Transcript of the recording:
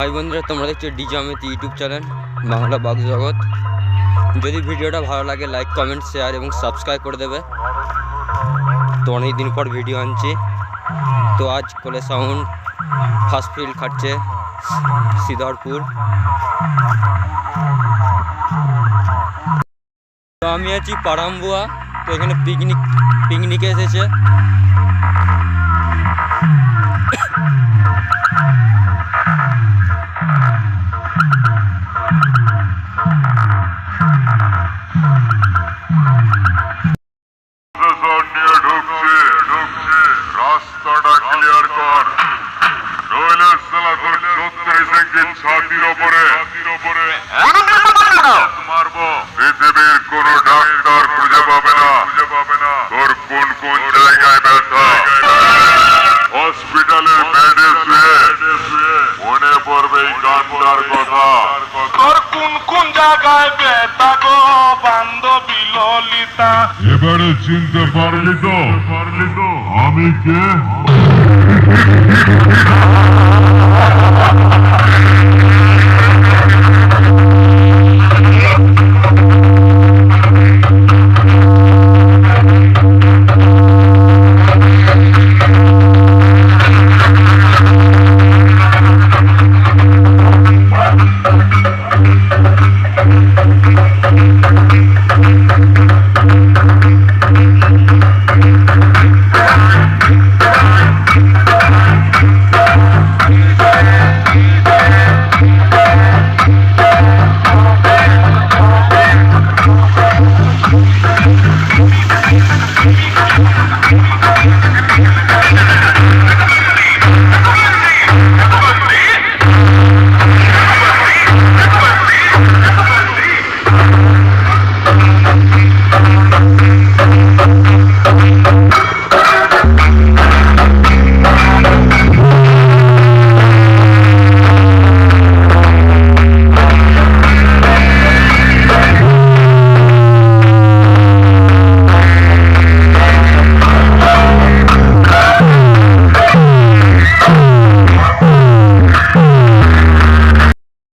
ভাই বন্ধুরা, তোমরা দেখছ DJ Amit YouTube channel Bangla bug জগৎ। যদি ভিডিওটা ভালো লাগে লাইক কমেন্ট শেয়ার এবং সাবস্ক্রাইব করে দেবে। তো অনেক দিন পর ভিডিও আনছি। তো আজ কোলে সাউন্ড ফার্স্ট ফিল্ড খাটছে সিদ্ধরপুর তো আমি আছি পারাম্বুয়া তো এখানে পিকনিক পিকনিকে এসেছে। পাবে না খুঁজে পাবে না তোর কোন কোন জায়গায় ব্যথা? হসপিটালের বেডে শুয়ে মনে পড়বে এই গানটার কথা। তোর কোন কোন জায়গায় বেতা গো বান্ধবী ললিতা? এবারে চিনতে পারলি তো পারলি তো? আমি কে?